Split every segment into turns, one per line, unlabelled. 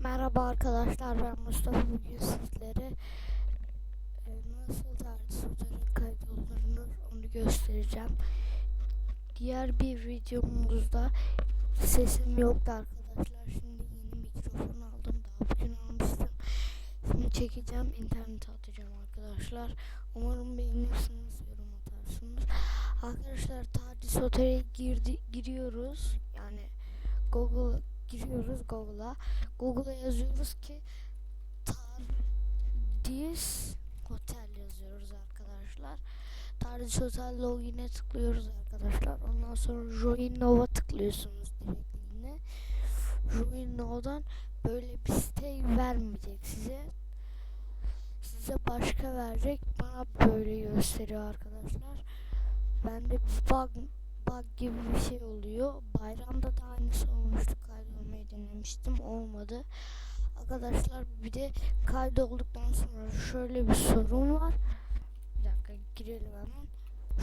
Merhaba arkadaşlar ben Mustafa bugün sizlere e, nasıl tarih kaydolunur onu göstereceğim. Diğer bir videomuzda sesim yoktu arkadaşlar. Şimdi yeni mikrofon aldım daha bugün almıştım. Şimdi çekeceğim internete atacağım arkadaşlar. Umarım beğenirsiniz yorum atarsınız. Arkadaşlar soruya girdi, giriyoruz. Yani Google giriyoruz Google'a. Google'a yazıyoruz ki Tardis Hotel yazıyoruz arkadaşlar. Tardis Hotel login'e tıklıyoruz arkadaşlar. Ondan sonra Join Nova tıklıyorsunuz direktliğine. Join Nova'dan böyle bir site vermeyecek size. Size başka verecek. Bana böyle gösteriyor arkadaşlar. Bende bug bug gibi bir şey oluyor. Bayramda da aynısı olmuştu. Denemiştim. Olmadı. Arkadaşlar bir de kaydolduktan sonra şöyle bir sorun var. Bir dakika girelim hemen.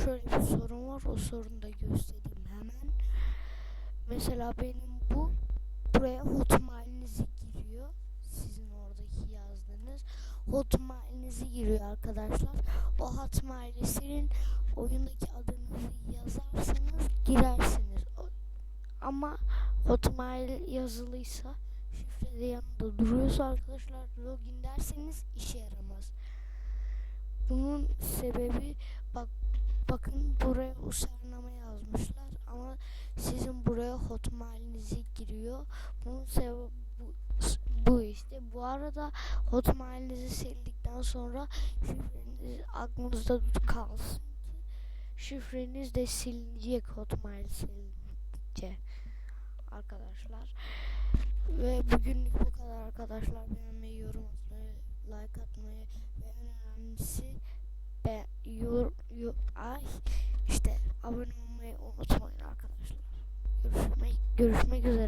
Şöyle bir sorun var. O sorunu da göstereyim hemen. Mesela benim bu buraya hotmailinizi giriyor. Sizin oradaki yazdığınız hotmailinizi giriyor arkadaşlar. O hotmaili senin oyundaki adınızı yazarsanız girersiniz. Ama hotmail yazılıysa şifre de yanında duruyorsa arkadaşlar login derseniz işe yaramaz. Bunun sebebi bak bakın buraya username yazmışlar ama sizin buraya hotmailinizi giriyor. Bunun sebebi bu, bu işte. Bu arada hotmailinizi sildikten sonra şifreniz aklınızda kalsın şifreniz de silinecek hotmail silince arkadaşlar. Ve bugünlük bu kadar arkadaşlar. Beğenmeyi, yorum atmayı, like atmayı ve en önemlisi be, yor, yor, ay işte abone olmayı unutmayın arkadaşlar. Görüşmek, görüşmek üzere.